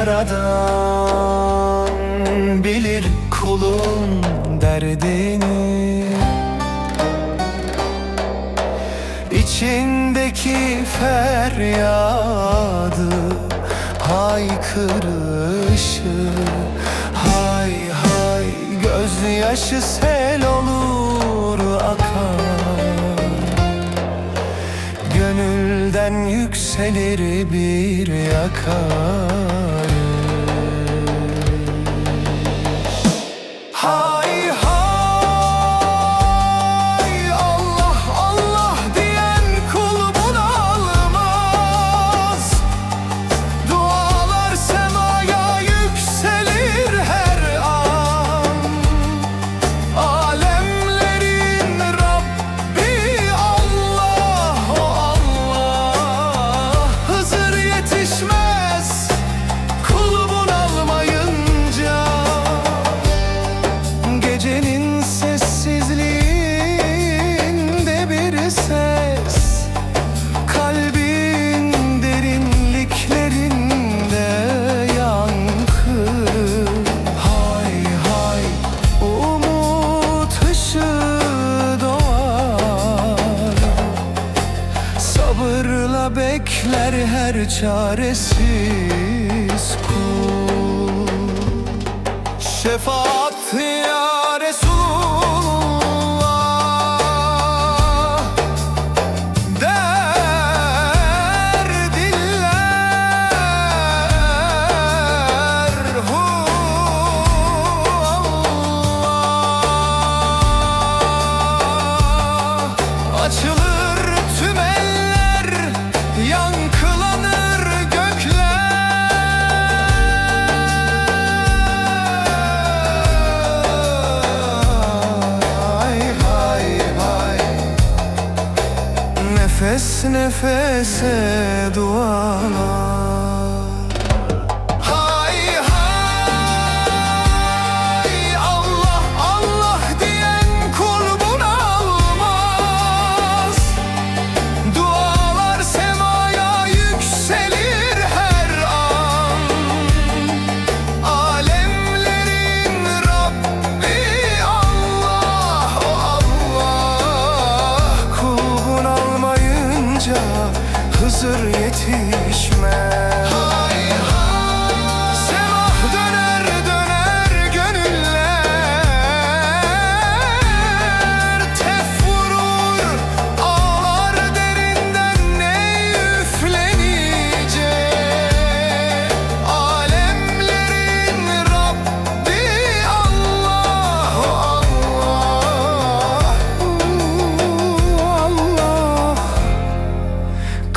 Yaradan bilir kulun derdini. İçindeki feryadı haykırışı. Hay hay gözyaşı sel olur akar Gönülden yükselir bir yakar bekler her çaresiz kul. Şefaat ya Nefes nefese dualar. Hızır yetişmez.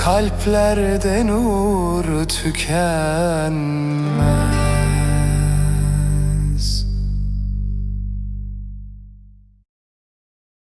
Kalplerde nur tüken